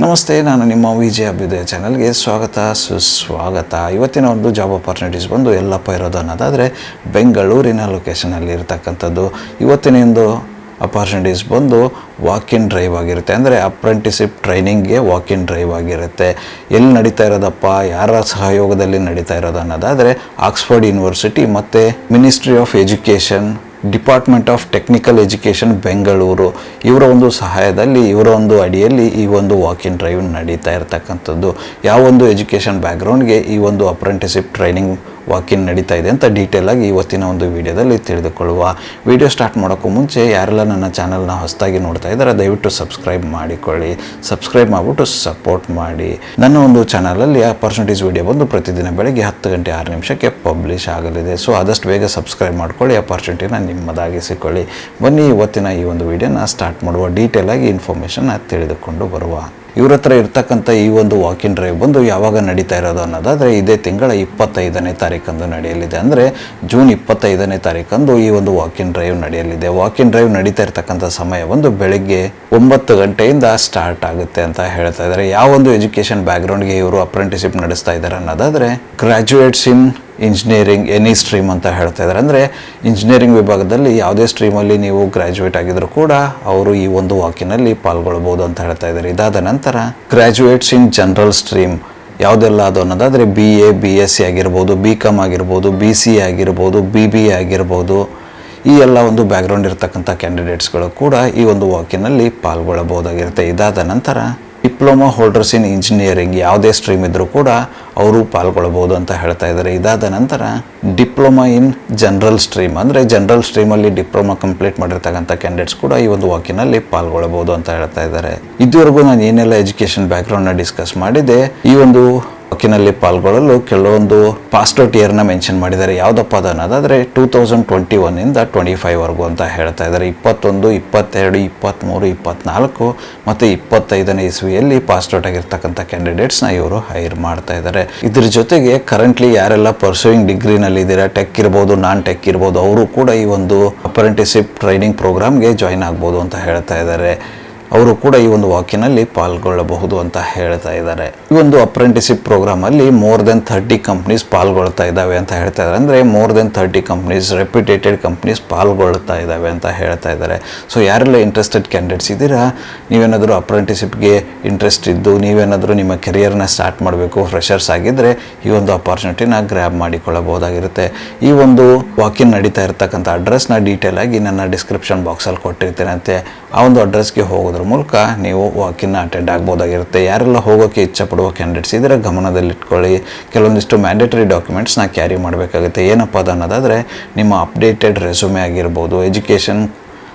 ನಮಸ್ತೆ, ನಾನು ನಿಮ್ಮ ವಿ ಜೆ ಅಭ್ಯುದಯ ಚಾನಲ್ಗೆ ಸ್ವಾಗತ, ಸುಸ್ವಾಗತ. ಇವತ್ತಿನ ಒಂದು ಜಾಬ್ ಅಪರ್ಚುನಿಟೀಸ್ ಬಂದು ಎಲ್ಲಪ್ಪ ಇರೋದು ಅನ್ನೋದಾದರೆ ಬೆಂಗಳೂರಿನ ಲೊಕೇಶನಲ್ಲಿ ಇರತಕ್ಕಂಥದ್ದು. ಇವತ್ತಿನ ಒಂದು ಅಪಾರ್ಚುನಿಟೀಸ್ ಬಂದು ವಾಕ್ ಇನ್ ಡ್ರೈವ್ ಆಗಿರುತ್ತೆ. ಅಂದರೆ ಅಪ್ರೆಂಟಿಸಿಪ್ ಟ್ರೈನಿಂಗ್ಗೆ ವಾಕ್ ಇನ್ ಡ್ರೈವ್ ಆಗಿರುತ್ತೆ. ಎಲ್ಲಿ ನಡೀತಾ ಇರೋದಪ್ಪ, ಯಾರ ಸಹಯೋಗದಲ್ಲಿ ನಡೀತಾ ಇರೋದು ಅನ್ನೋದಾದರೆ ಆಕ್ಸ್ಫರ್ಡ್ ಯೂನಿವರ್ಸಿಟಿ ಮತ್ತು ministry of education department of technical education Bengaluru ಇವರ ಒಂದು ಸಹಾಯದಲ್ಲಿ, ಇವರ ಒಂದು ಅಡಿಯಲ್ಲಿ ಈ ಒಂದು ವಾಕ್ ಇನ್ ಡ್ರೈವ್ ನಡೀತಾ ಇರತಕ್ಕಂಥದ್ದು. ಯಾವ ಒಂದು ಎಜುಕೇಷನ್ ಬ್ಯಾಕ್ಗ್ರೌಂಡ್ಗೆ ಈ ಒಂದು ಅಪ್ರೆಂಟಿಸಿಪ್ ಟ್ರೈನಿಂಗ್ ವಾಕ್ ಇನ್ ನಡೀತಾ ಇದೆ ಅಂತ ಡೀಟೇಲ್ ಆಗಿ ಇವತ್ತಿನ ಒಂದು ವಿಡಿಯೋದಲ್ಲಿ ತಿಳಿದುಕೊಳ್ಳುವ. ವಿಡಿಯೋ ಸ್ಟಾರ್ಟ್ ಮಾಡೋಕ್ಕೂ ಮುಂಚೆ ಯಾರೆಲ್ಲ ನನ್ನ ಚಾನಲ್ನ ಹೊಸದಾಗಿ ನೋಡ್ತಾ ಇದ್ದಾರೆ ದಯವಿಟ್ಟು ಸಬ್ಸ್ಕ್ರೈಬ್ ಮಾಡಿಕೊಳ್ಳಿ. ಸಬ್ಸ್ಕ್ರೈಬ್ ಮಾಡಿಬಿಟ್ಟು ಸಪೋರ್ಟ್ ಮಾಡಿ. ನನ್ನ ಒಂದು ಚಾನಲಲ್ಲಿ ಅಪರ್ಚುನಿಟೀಸ್ ವಿಡಿಯೋ ಬಂದು ಪ್ರತಿದಿನ ಬೆಳಗ್ಗೆ ಹತ್ತು ಗಂಟೆ ಆರು ನಿಮಿಷಕ್ಕೆ ಪಬ್ಲಿಷ್ ಆಗಲಿದೆ. ಸೊ ಆದಷ್ಟು ಬೇಗ ಸಬ್ಸ್ಕ್ರೈಬ್ ಮಾಡ್ಕೊಳ್ಳಿ ಅಪರ್ಚುನಿಟಿನ ನಿಮ್ಮದಾಗಿಸಿಕೊಳ್ಳಿ. ಬನ್ನಿ, ಇವತ್ತಿನ ಈ ಒಂದು ವಿಡಿಯೋನ ಸ್ಟಾರ್ಟ್ ಮಾಡುವ ಡೀಟೇಲ್ ಆಗಿ ಇನ್ಫಾರ್ಮೇಷನ್ನ ತಿಳಿದುಕೊಂಡು ಬರುವ. ಇವ್ರ ಹತ್ರ ಇರ್ತಕ್ಕಂಥ ಈ ಒಂದು ವಾಕ್ ಇನ್ ಡ್ರೈವ್ ಬಂದು ಯಾವಾಗ ನಡೀತಾ ಇರೋದು ಅನ್ನೋದಾದರೆ ಇದೇ ತಿಂಗಳ ಇಪ್ಪತ್ತೈದನೇ ತಾರೀಕಂದು ನಡೆಯಲಿದೆ. ಅಂದರೆ ಜೂನ್ ಇಪ್ಪತ್ತೈದನೇ ತಾರೀಕಂದು ಈ ಒಂದು ವಾಕ್ ಇನ್ ಡ್ರೈವ್ ನಡೆಯಲಿದೆ. ವಾಕ್ ಇನ್ ಡ್ರೈವ್ ನಡೀತಾ ಇರ್ತಕ್ಕಂಥ ಸಮಯ ಬಂದು ಬೆಳಗ್ಗೆ ಒಂಬತ್ತು ಗಂಟೆಯಿಂದ ಸ್ಟಾರ್ಟ್ ಆಗುತ್ತೆ ಅಂತ ಹೇಳ್ತಾ ಇದ್ದಾರೆ. ಯಾವ ಒಂದು ಎಜುಕೇಷನ್ ಬ್ಯಾಕ್ಗ್ರೌಂಡ್ಗೆ ಇವರು ಅಪ್ರೆಂಟಿಸಿಪ್ ನಡೆಸ್ತಾ ಇದ್ದಾರೆ ಅನ್ನೋದಾದರೆ graduates in engineering any stream ಅಂತ ಹೇಳ್ತಾ ಇದ್ದಾರೆ. ಅಂದರೆ ಇಂಜಿನಿಯರಿಂಗ್ ವಿಭಾಗದಲ್ಲಿ ಯಾವುದೇ ಸ್ಟ್ರೀಮಲ್ಲಿ ನೀವು ಗ್ರ್ಯಾಜುಯೇಟ್ ಆಗಿದ್ರು ಕೂಡ ಅವರು ಈ ಒಂದು ವಾಕಿನಲ್ಲಿ ಪಾಲ್ಗೊಳ್ಬೋದು ಅಂತ ಹೇಳ್ತಾ ಇದ್ದಾರೆ. ಇದಾದ ನಂತರ ಗ್ರ್ಯಾಜುಯೇಟ್ಸ್ ಇನ್ ಜನರಲ್ ಸ್ಟ್ರೀಮ್ ಯಾವುದೆಲ್ಲ ಅದು ಅನ್ನೋದಾದರೆ B A B S C ಆಗಿರ್ಬೋದು ಬಿ ಕಾಮ್ ಆಗಿರ್ಬೋದು ಬಿ ಸಿ ಆಗಿರ್ಬೋದು ಬಿ ಬಿ ಆಗಿರ್ಬೋದು, ಈ ಎಲ್ಲ ಒಂದು ಬ್ಯಾಕ್ಗ್ರೌಂಡ್ ಇರತಕ್ಕಂಥ ಕ್ಯಾಂಡಿಡೇಟ್ಸ್ಗಳು ಕೂಡ ಈ ಒಂದು ವಾಕಿನಲ್ಲಿ ಪಾಲ್ಗೊಳ್ಳಬಹುದಾಗಿರುತ್ತೆ. ಇದಾದ ನಂತರ ಡಿಪ್ಲೊಮಾ ಹೋಲ್ಡರ್ಸ್ ಇನ್ ಇಂಜಿನಿಯರಿಂಗ್ ಯಾವುದೇ ಸ್ಟ್ರೀಮ್ ಇದ್ದರೂ ಕೂಡ ಅವರು ಪಾಲ್ಗೊಳ್ಬೋದು ಅಂತ ಹೇಳ್ತಾ ಇದ್ದಾರೆ. ಇದಾದ ನಂತರ ಡಿಪ್ಲೊಮಾ ಇನ್ ಜನರಲ್ ಸ್ಟ್ರೀಮ್ ಅಂದರೆ ಜನರಲ್ ಸ್ಟ್ರೀಮಲ್ಲಿ ಡಿಪ್ಲೊಮಾ ಕಂಪ್ಲೀಟ್ ಮಾಡಿರ್ತಕ್ಕಂಥ ಕ್ಯಾಂಡಿಡೇಟ್ಸ್ ಕೂಡ ಈ ಒಂದು ವಾಕಿನಲ್ಲಿ ಪಾಲ್ಗೊಳ್ಬೋದು ಅಂತ ಹೇಳ್ತಾ ಇದ್ದಾರೆ. ಇದುವರೆಗೂ ನಾನು ಏನೆಲ್ಲ ಎಜುಕೇಷನ್ ಬ್ಯಾಕ್ಗ್ರೌಂಡ್ನ ಡಿಸ್ಕಸ್ ಮಾಡಿದೆ ಈ ಒಂದು ವಾಕಿನಲ್ಲಿ ಪಾಲ್ಗೊಳ್ಳಲು ಕೆಲವೊಂದು ಪಾಸ್ಟರ್ಟ್ ಇಯರ್ನ ಮೆನ್ಷನ್ ಮಾಡಿದ್ದಾರೆ. ಯಾವುದಪ್ಪ ಅದು ಅನ್ನೋದಾದರೆ ಟೂ ತೌಸಂಡ್ ಟ್ವೆಂಟಿ ಒನ್ನಿಂದ ಟ್ವೆಂಟಿ ಫೈವ್ವರೆಗೂ ಅಂತ ಹೇಳ್ತಾ ಇದ್ದಾರೆ. ಇಪ್ಪತ್ತೊಂದು, ಇಪ್ಪತ್ತೆರಡು ಇಪ್ಪತ್ತ್ಮೂರು ಇಪ್ಪತ್ತ್ನಾಲ್ಕು ಮತ್ತು ಇಪ್ಪತ್ತೈದನೇ ಇಸ್ವಿಯಲ್ಲಿ ಪಾಸ್ಟೌಟ್ ಆಗಿರ್ತಕ್ಕಂಥ ಕ್ಯಾಂಡಿಡೇಟ್ಸ್ನ ಇವರು ಹೈರ್ ಮಾಡ್ತಾ ಇದ್ದಾರೆ. ಇದ್ರ ಜೊತೆಗೆ ಕರೆಂಟ್ಲಿ ಯಾರೆಲ್ಲ ಪರ್ಸೂಯಿಂಗ್ ಡಿಗ್ರಿನಲ್ಲಿ ಇದ್ದೀರಾ ಟೆಕ್ ಇರ್ಬೋದು ನಾನ್ ಟೆಕ್ ಇರ್ಬೋದು, ಅವರು ಕೂಡ ಈ ಒಂದು ಅಪ್ರೆಂಟಿಸಿಪ್ ಟ್ರೈನಿಂಗ್ ಪ್ರೋಗ್ರಾಮ್ಗೆ ಜಾಯ್ನ್ ಆಗ್ಬೋದು ಅಂತ ಹೇಳ್ತಾ ಇದ್ದಾರೆ. ಅವರು ಕೂಡ ಈ ಒಂದು ವಾಕಿನಲ್ಲಿ ಪಾಲ್ಗೊಳ್ಳಬಹುದು ಅಂತ ಹೇಳ್ತಾ ಇದ್ದಾರೆ. ಈ ಒಂದು ಅಪ್ರೆಂಟಿಸಿಪ್ ಪ್ರೋಗ್ರಾಮಲ್ಲಿ ಮೋರ್ ದೆನ್ ಥರ್ಟಿ ಕಂಪ್ನೀಸ್ ಪಾಲ್ಗೊಳ್ತಾ ಇದ್ದಾವೆ ಅಂತ ಹೇಳ್ತಾ ಇದ್ದಾರೆ. ಅಂದರೆ more than thirty companies reputed companies ಪಾಲ್ಗೊಳ್ತಾ ಇದ್ದಾವೆ ಅಂತ ಹೇಳ್ತಾ ಇದ್ದಾರೆ. ಸೊ ಯಾರೆಲ್ಲ ಇಂಟ್ರೆಸ್ಟೆಡ್ ಕ್ಯಾಂಡಿಡೇಟ್ಸ್ ಇದ್ದೀರಾ? ನೀವೇನಾದರೂ ಅಪ್ರೆಂಟಿಸಿಪ್ಗೆ ಇಂಟ್ರೆಸ್ಟ್ ಇದ್ದು, ನೀವೇನಾದರೂ ನಿಮ್ಮ ಕೆರಿಯರ್ನ ಸ್ಟಾರ್ಟ್ ಮಾಡಬೇಕು ಫ್ರೆಷರ್ಸ್ ಆಗಿದ್ದರೆ ಈ ಒಂದು ಅಪಾರ್ಚುನಿಟಿನ ಗ್ರ್ಯಾಬ್ ಮಾಡಿಕೊಳ್ಳಬಹುದಾಗಿರುತ್ತೆ. ಈ ಒಂದು ವಾಕಿನ್ ನಡೀತಾ ಇರತಕ್ಕಂಥ ಅಡ್ರೆಸ್ನ ಡೀಟೇಲ್ ಆಗಿ ನನ್ನ ಡಿಸ್ಕ್ರಿಪ್ಷನ್ ಬಾಕ್ಸಲ್ಲಿ ಕೊಟ್ಟಿರ್ತೇನೆ ಅಂತೆ. ಆ ಒಂದು ಅಡ್ರೆಸ್ಗೆ ಹೋಗೋದ್ರ ಮೂಲಕ ನೀವು ವಾಕಿನ್ನ ಅಟೆಂಡ್ ಆಗ್ಬೋದಾಗಿರುತ್ತೆ. ಯಾರೆಲ್ಲ ಹೋಗೋಕ್ಕೆ ಇಚ್ಛೆ ಪಡುವ ಕ್ಯಾಂಡಿಡೇಟ್ಸ್ ಇದರ ಗಮನದಲ್ಲಿಟ್ಕೊಳ್ಳಿ. ಕೆಲವೊಂದಿಷ್ಟು ಮ್ಯಾಂಡೇಟರಿ ಡಾಕ್ಯುಮೆಂಟ್ಸ್ನ ಕ್ಯಾರಿ ಮಾಡಬೇಕಾಗುತ್ತೆ. ಏನಪ್ಪ ಅದು ಅನ್ನೋದಾದರೆ, ನಿಮ್ಮ ಅಪ್ಡೇಟೆಡ್ ರೆಸ್ಯೂಮೆ ಆಗಿರ್ಬೋದು ಎಜುಕೇಷನ್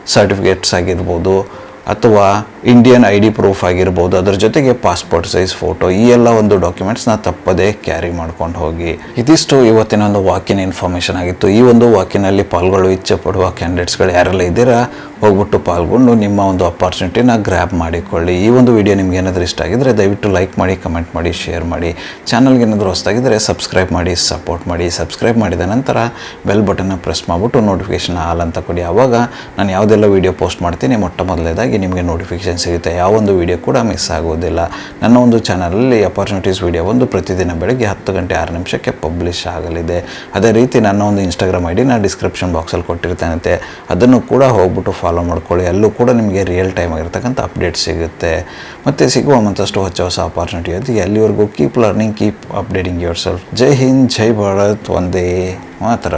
ಸರ್ಟಿಫಿಕೇಟ್ಸ್ ಆಗಿರ್ಬೋದು ಅಥವಾ ಇಂಡಿಯನ್ ಐ ಡಿ ಪ್ರೂಫ್ ಆಗಿರ್ಬೋದು, ಅದರ ಜೊತೆಗೆ ಪಾಸ್ಪೋರ್ಟ್ ಸೈಜ್ ಫೋಟೋ ಈ ಎಲ್ಲ ಒಂದು ಡಾಕ್ಯುಮೆಂಟ್ಸ್ನ ತಪ್ಪದೇ ಕ್ಯಾರಿ ಮಾಡ್ಕೊಂಡು ಹೋಗಿ. ಇದಿಷ್ಟು ಇವತ್ತಿನ ಒಂದು ವಾಕಿನ ಇನ್ಫಾರ್ಮೇಷನ್ ಆಗಿತ್ತು. ಈ ಒಂದು ವಾಕಿನಲ್ಲಿ ಪಾಲ್ಗೊಳ್ಳುವ ಇಚ್ಛೆ ಪಡುವ ಕ್ಯಾಂಡಿಡೇಟ್ಸ್ಗಳು ಯಾರೆಲ್ಲ ಇದ್ದೀರಾ, ಹೋಗ್ಬಿಟ್ಟು ಪಾಲ್ಗೊಂಡು ನಿಮ್ಮ ಒಂದು ಅಪಾರ್ಚುನಿಟಿನ ಗ್ರ್ಯಾಬ್ ಮಾಡಿಕೊಳ್ಳಿ. ಈ ಒಂದು ವಿಡಿಯೋ ನಿಮ್ಗೆ ಏನಾದರೂ ಇಷ್ಟ ಆಗಿದ್ರೆ ದಯವಿಟ್ಟು ಲೈಕ್ ಮಾಡಿ ಕಮೆಂಟ್ ಮಾಡಿ ಶೇರ್ ಮಾಡಿ. ಚಾನಲ್ಗೆ ಏನಾದರೂ ಹೊಸದಾಗಿದ್ದರೆ ಸಬ್ಸ್ಕ್ರೈಬ್ ಮಾಡಿ ಸಪೋರ್ಟ್ ಮಾಡಿ. ಸಬ್ಸ್ಕ್ರೈಬ್ ಮಾಡಿದ ನಂತರ ಬೆಲ್ ಬಟನ್ನ ಪ್ರೆಸ್ ಮಾಡಿಬಿಟ್ಟು ನೋಟಿಫಿಕೇಶನ್ ಆಲ್ ಅಂತ ಕೊಡಿ. ಆವಾಗ ನಾನು ಯಾವುದೆಲ್ಲ ವಿಡಿಯೋ ಪೋಸ್ಟ್ ಮಾಡ್ತೀನಿ, ಮೊಟ್ಟ ನಿಮಗೆ ನೋಟಿಫಿಕೇಷನ್ ಸಿಗುತ್ತೆ. ಯಾವ ಒಂದು ವಿಡಿಯೋ ಕೂಡ ಮಿಸ್ ಆಗೋದಿಲ್ಲ. ನನ್ನ ಒಂದು ಚಾನಲಲ್ಲಿ ಅಪರ್ಚುನಿಟೀಸ್ ವಿಡಿಯೋ ಒಂದು ಪ್ರತಿದಿನ ಬೆಳಗ್ಗೆ ಹತ್ತು ಗಂಟೆ ಆರು ನಿಮಿಷಕ್ಕೆ ಪಬ್ಲಿಷ್ ಆಗಲಿದೆ. ಅದೇ ರೀತಿ ನನ್ನ ಒಂದು ಇನ್ಸ್ಟಾಗ್ರಾಮ್ ಐ ಡಿ ನಾನು ಡಿಸ್ಕ್ರಿಪ್ಷನ್ ಬಾಕ್ಸಲ್ಲಿ ಕೊಟ್ಟಿರ್ತೇನಂತೆ. ಅದನ್ನು ಕೂಡ ಹೋಗ್ಬಿಟ್ಟು ಫಾಲೋ ಮಾಡ್ಕೊಳ್ಳಿ. ಅಲ್ಲೂ ಕೂಡ ನಿಮಗೆ ರಿಯಲ್ ಟೈಮ್ ಆಗಿರ್ತಕ್ಕಂಥ ಅಪ್ಡೇಟ್ ಸಿಗುತ್ತೆ. ಮತ್ತು ಸಿಗುವ ಮತ್ತಷ್ಟು ಹೊಸ ಹೊಸ ಅಪಾರ್ಚುನಿಟಿ ಅದು ಎಲ್ಲಿವರೆಗೂ keep learning keep updating yourself ಜೈ ಹಿಂದ್, ಜೈ ಭಾರತ್ ಒಂದೇ ಮಾತರ.